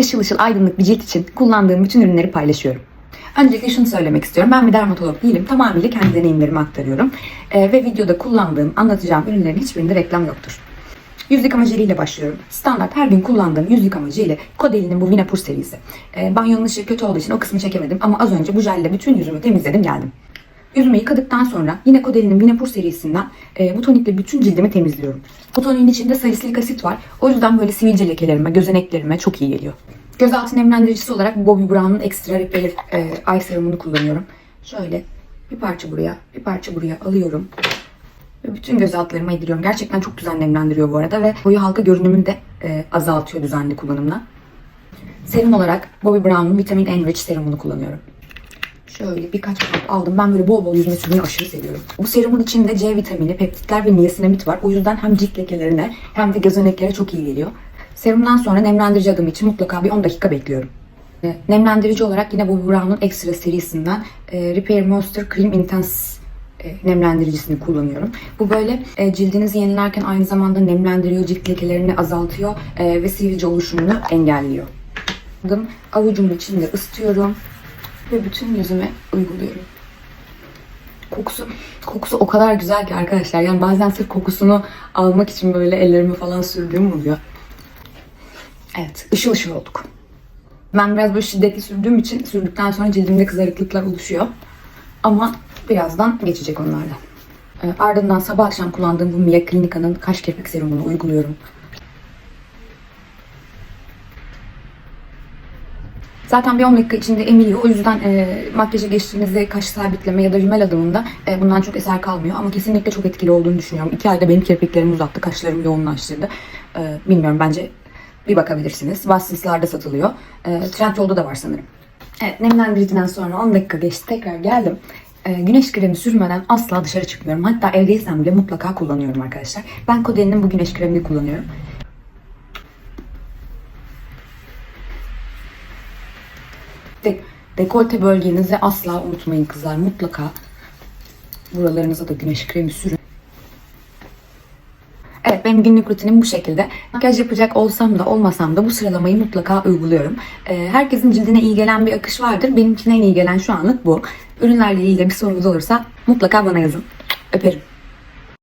ışıl ışıl aydınlık bir cilt için kullandığım bütün ürünleri paylaşıyorum. Öncelikle şunu söylemek istiyorum. Ben bir dermatolog değilim. Tamamıyla kendi deneyimlerimi aktarıyorum. Ee, ve videoda kullandığım, anlatacağım ürünlerin hiçbirinde reklam yoktur. Yüz yıkama jeliyle başlıyorum. Standart her gün kullandığım yüz yıkama jeli Caudalie bu Vinapur serisi. Ee, banyonun ışığı kötü olduğu için o kısmı çekemedim ama az önce bu jelle bütün yüzümü temizledim geldim. Yüzümü yıkadıktan sonra yine Caudelie'nin Vinapur serisinden e, bu tonikle bütün cildimi temizliyorum. Bu toniğin içinde salisilik asit var. O yüzden böyle sivilce lekelerime, gözeneklerime çok iyi geliyor. Gözaltı nemlendiricisi olarak Bobbi Brown'un Extra Repair e, Eye Serum'unu kullanıyorum. Şöyle bir parça buraya, bir parça buraya alıyorum. Ve bütün göz altlarıma yediriyorum. Gerçekten çok güzel nemlendiriyor bu arada ve koyu halka görünümünü de e, azaltıyor düzenli kullanımla. Serum olarak Bobbi Brown'un Vitamin Enrich serumunu kullanıyorum. Şöyle birkaç kap aldım. Ben böyle bol bol yüzme sürmeyi aşırı seviyorum. Bu serumun içinde C vitamini, peptitler ve niasinamid var. O yüzden hem cilt lekelerine hem de gözeneklere çok iyi geliyor. Serumdan sonra nemlendirici adım için mutlaka bir 10 dakika bekliyorum. E, Nemlendirici olarak yine Bobbi Brown'un Extra serisinden e, Repair Moisture Cream Intense e, nemlendiricisini kullanıyorum. Bu böyle e, cildinizi yenilerken aynı zamanda nemlendiriyor, cilt lekelerini azaltıyor e, ve sivilce oluşumunu engelliyor. Avucumun içinde ısıtıyorum ve bütün yüzüme uyguluyorum. Kokusu, kokusu o kadar güzel ki arkadaşlar. Yani bazen sırf kokusunu almak için böyle ellerime falan sürdüğüm oluyor. Evet, ışıl ışıl olduk. Ben biraz böyle şiddetli sürdüğüm için sürdükten sonra cildimde kızarıklıklar oluşuyor. Ama birazdan geçecek onlar da. Ee, ardından sabah akşam kullandığım bu Mia Clinica'nın kaş kirpik serumunu uyguluyorum. Zaten bir 10 dakika içinde emiliyor. O yüzden e, makyaja geçtiğinizde kaş sabitleme ya da rimel adımında e, bundan çok eser kalmıyor. Ama kesinlikle çok etkili olduğunu düşünüyorum. 2 ayda benim kirpiklerimi uzattı, kaşlarımı yoğunlaştırdı. E, bilmiyorum bence bir bakabilirsiniz. Watsons'larda satılıyor. E, Trendyol'da da var sanırım. Evet, nemlendiriciden sonra 10 dakika geçti. Tekrar geldim. E, güneş kremi sürmeden asla dışarı çıkmıyorum. Hatta evdeysem bile mutlaka kullanıyorum arkadaşlar. Ben Caudelie'nin bu güneş kremini kullanıyorum. De, dekolte bölgenizi asla unutmayın kızlar. Mutlaka buralarınıza da güneş kremi sürün. Evet benim günlük rutinim bu şekilde. Makyaj yapacak olsam da olmasam da bu sıralamayı mutlaka uyguluyorum. Ee, herkesin cildine iyi gelen bir akış vardır. Benim için en iyi gelen şu anlık bu. Ürünlerle ilgili bir sorunuz olursa mutlaka bana yazın. Öperim.